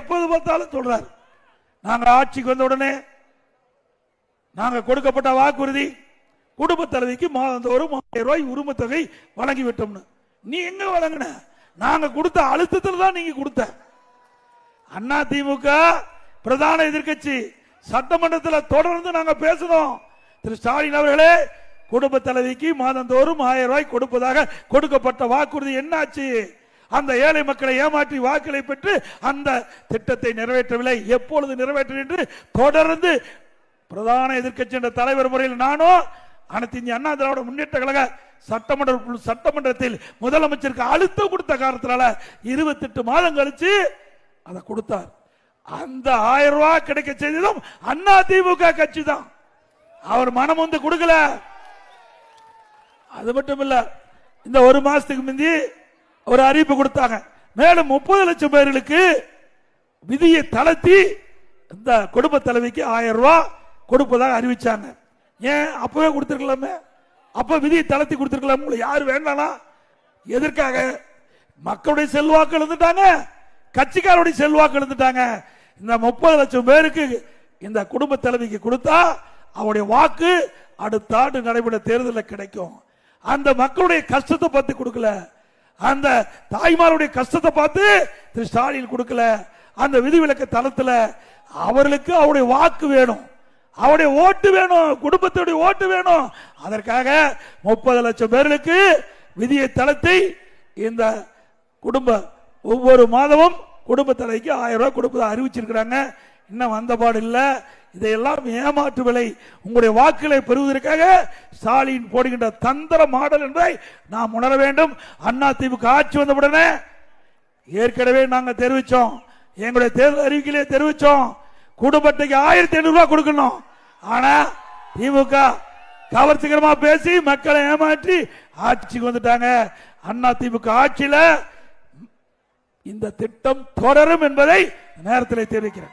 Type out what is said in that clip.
எப்போது பார்த்தாலும் சொல்றாரு. நாங்க ஆட்சிக்கு வந்த உடனே நாங்க கொடுக்கப்பட்ட வாக்குறுதி குடும்ப தலைவிக்கு மாதந்தோறும் ஆயிரம் ரூபாய் உரிமை தொகை வழங்கி விட்டோம்னு. நீ எங்க வழங்கின? நாங்க கொடுத்த அழுத்தத்தில் தான் நீங்க கொடுத்த. அண்ணா திமுக பிரதான எதிர்க்கட்சி சட்டமன்றத்தில் தொடர்ந்து நாங்க பேசணும். திரு ஸ்டாலின் அவர்களே குடும்ப தலைவிக்கு மாதந்தோறும் ஆயிரம் ரூபாய் கொடுப்பதாக கொடுக்கப்பட்ட வாக்குறுதி என்னாச்சு? அந்த ஏழை மக்களை ஏமாற்றி வாக்களை பெற்று அந்த திட்டத்தை நிறைவேற்றவில்லை. எப்பொழுது நிறைவேற்ற என்று தொடர்ந்து பிரதான எதிர்க்கட்சி என்ற தலைவர் முறையில் நானும் அனைத்து இந்திய அண்ணா திராவிட முன்னேற்ற கழக சட்டமன்ற சட்டமன்றத்தில் முதலமைச்சருக்கு அழுத்தம் கொடுத்த காரணத்தினால இருபத்தெட்டு மாதம் கழிச்சு அதை கொடுத்தார். அந்த ஆயிரம் ரூபாய் கிடைக்க செய்ததும் அண்ணா திமுக கட்சி தான். அவர் மனம் வந்து கொடுக்கல. அது மட்டும் இல்ல இந்த ஒரு மாசத்துக்கு முந்தி ஒரு அறிவிப்பு கொடுத்தாங்க. மேலும் முப்பது லட்சம் பேர்களுக்கு விதியை தளர்த்தி இந்த குடும்ப தலைவிக்கு ஆயிரம் ரூபாய் கொடுப்பதாக அறிவிச்சாங்க. ஏன்? அப்பவே கொடுத்துருக்கலாமே. அப்ப விதியை தளர்த்தி கொடுத்துருக்கலாம். உங்களுக்கு யாரு வேண்டானா? எதற்காக? மக்களுடைய செல்வாக்கு எழுந்துட்டாங்க கட்சிக்காரருடைய செல்வாக்கு எழுந்துட்டாங்க இந்த முப்பது லட்சம் பேருக்கு இந்த குடும்ப தலைவிக்கு கொடுத்தா அவருடைய வாக்கு அடுத்த ஆண்டு நடைபெற தேர்தலில் கிடைக்கும். அந்த மக்களுடைய கஷ்டத்தை பத்தி கொடுக்கல. அந்த தாய்மாருடைய கஷ்டத்தை பார்த்து திரு ஸ்டாலின் கொடுக்கல. அந்த விதிவிலக்கு தளத்தில் அவர்களுக்கு அவருடைய வாக்கு வேணும். அவருடைய ஓட்டு வேணும். குடும்பத்துடைய ஓட்டு வேணும். அதற்காக முப்பது லட்சம் பேர்களுக்கு விதியை தளத்தை இந்த குடும்ப ஒவ்வொரு மாதமும் குடும்ப தலைக்கு ஆயிரம் ரூபாய் கொடுப்பதை அறிவிச்சிருக்கிறாங்க. இன்னும் வந்தபாடு இல்லை. இதையெல்லாம் ஏமாற்று விலை உங்களுடைய வாக்குகளை பெறுவதற்காக ஸ்டாலின் போடுகின்ற தந்திர மாடல் என்பதை நாம் உணர வேண்டும். அண்ணா திமுக ஆட்சி வந்தவுடனே ஏற்கனவே நாங்கள் தெரிவித்தோம் எங்களுடைய தேர்தல் அறிவிக்கையிலே தெரிவித்தோம் குடும்பத்துக்கு ஆயிரத்தி ஐநூறு ரூபாய் கொடுக்கணும். ஆனா திமுக கவர்ச்சிகரமா பேசி மக்களை ஏமாற்றி ஆட்சிக்கு வந்துட்டாங்க. அண்ணா திமுக ஆட்சியில இந்த திட்டம் தொடரும் என்பதை நேரத்தில் தெரிவிக்கிறேன்.